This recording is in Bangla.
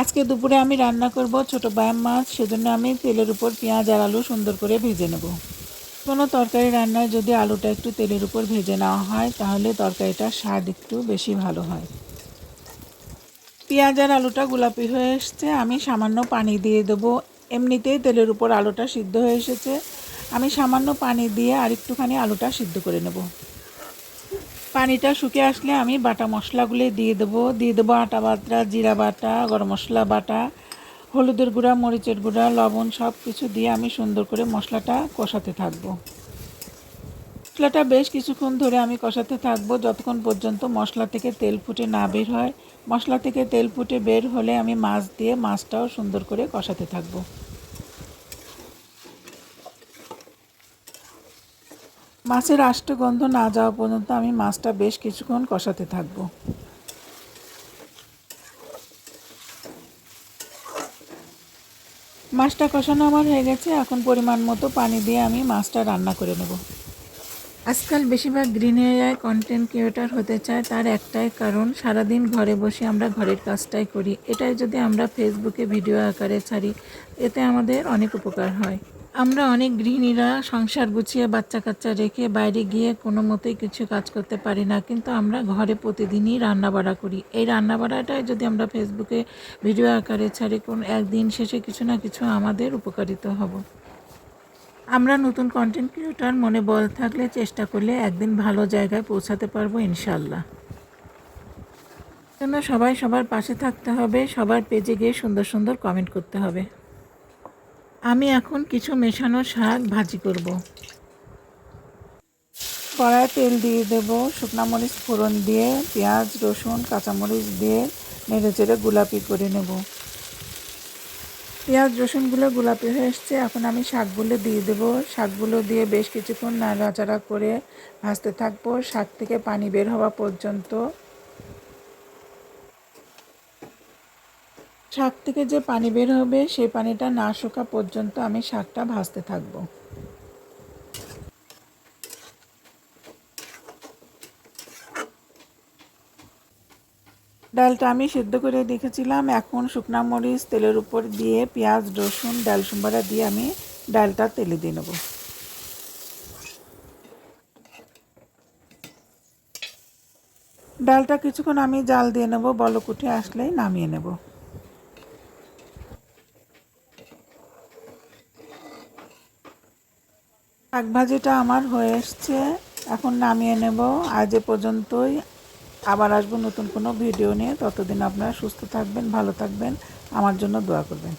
আজকে দুপুরে আমি রান্না করব ছোট ব্যায়াম মাছ, সেজন্য আমি তেলের উপর পেঁয়াজ আর আলু সুন্দর করে ভেজে নেব। কোনো তরকারি রান্নায় যদি আলুটা একটু তেলের উপর ভেজে নেওয়া হয়, তাহলে তরকারিটার স্বাদ একটু বেশি ভালো হয়। পেঁয়াজ আর আলুটা গোলাপি হয়ে এসছে, আমি সামান্য পানি দিয়ে দেবো। এমনিতেই তেলের উপর আলুটা সিদ্ধ হয়ে এসেছে। আমি সামান্য পানি দিয়ে আর একটুখানি আলুটা সিদ্ধ করে নেব। পানিটা শুকিয়ে আসলে আমি বাটা মশলাগুলি দিয়ে দেবো। দিয়ে দেবো আটা বাটা জিরা বাটা, গরম মশলা বাটা, হলুদের গুঁড়া, মরিচের গুঁড়া, লবণ সব কিছু দিয়ে আমি সুন্দর করে মশলাটা কষাতে থাকব। মশলাটা বেশ কিছুক্ষণ ধরে আমি কষাতে থাকব। যতক্ষণ পর্যন্ত মশলা থেকে তেল ফুটে না বের হয়। মশলা থেকে তেল ফুটে বের হলে আমি মাছ দিয়ে মাছটাও সুন্দর করে কষাতে থাকব। মাছের আষ্ট গন্ধ না যাওয়া পর্যন্ত আমি মাছটা বেশ কিছুক্ষণ কষাতে থাকব। মাছটা কষানো আমার হয়ে গেছে, এখন পরিমাণ মতো পানি দিয়ে আমি মাছটা রান্না করে নেব। আজকাল বেশিরভাগ গ্রিন এরিয়ায় কন্টেন্ট ক্রিয়েটার হতে চায় তার একটাই কারণ, সারাদিন ঘরে বসে আমরা ঘরের কাজটাই করি। এটাই যদি আমরা ফেসবুকে ভিডিও আকারে ছাড়ি, এতে আমাদের অনেক উপকার হয়। আমরা অনেক গৃহিণীরা সংসার গুছিয়ে বাচ্চা কাচ্চা রেখে বাইরে গিয়ে কোনো মতেই কিছু কাজ করতে পারি না। কিন্তু আমরা ঘরে প্রতিদিনই রান্না বাড়া করি। এই রান্না বাড়াটাই যদি আমরা ফেসবুকে ভিডিও আকারে ছাড়ি, কোন একদিন শেষে কিছু না কিছু আমাদের উপকারিত হব। আমরা নতুন কন্টেন্ট ক্রিয়েটার মনে বল থাকলে চেষ্টা করলে একদিন ভালো জায়গায় পৌঁছাতে পারব ইনশাল্লাহ জন্য সবাই সবার পাশে থাকতে হবে, সবার পেজে গিয়ে সুন্দর সুন্দর কমেন্ট করতে হবে। আমি এখন কিছু মেশানো শাক ভাজি করব। কড়ায় তেল দিয়ে দেব শুকনো মরিচ ফোড়ন দিয়ে, পেঁয়াজ, রসুন, কাঁচামরিচ দিয়ে নেড়ে চেড়ে গোলাপি করে নেব। পেঁয়াজ, রসুনগুলো গোলাপি হয়ে এসছে, এখন আমি শাকগুলো দিয়ে দেব। শাকগুলো দিয়ে বেশ কিছুক্ষণ নাড়াচাড়া করে ভাজতে থাকব। শাক থেকে পানি বের হওয়া পর্যন্ত শাক থেকে যে পানি বের হবে সেই পানিটা না শোকা পর্যন্ত আমি শাকটা ভাজতে থাকব। ডালটা আমি সিদ্ধ করে দেখেছিলাম এখন শুকনা মরিচ, তেলের উপর দিয়ে পেঁয়াজ, রসুন, ডাল সম্বারা দিয়ে আমি ডালটা তেলে দিয়ে নেব। ডালটা কিছুক্ষণ আমি জাল দিয়ে নেব, বলক উঠে আসলেই নামিয়ে নেব। শাক ভাজিটা আমার হয়ে এসছে। এখন নামিয়ে নেব। আজ এ পর্যন্তই। আবার আসব নতুন কোনো ভিডিও নিয়ে। ততদিন আপনারা সুস্থ থাকবেন, ভালো থাকবেন। আমার জন্য দোয়া করবেন।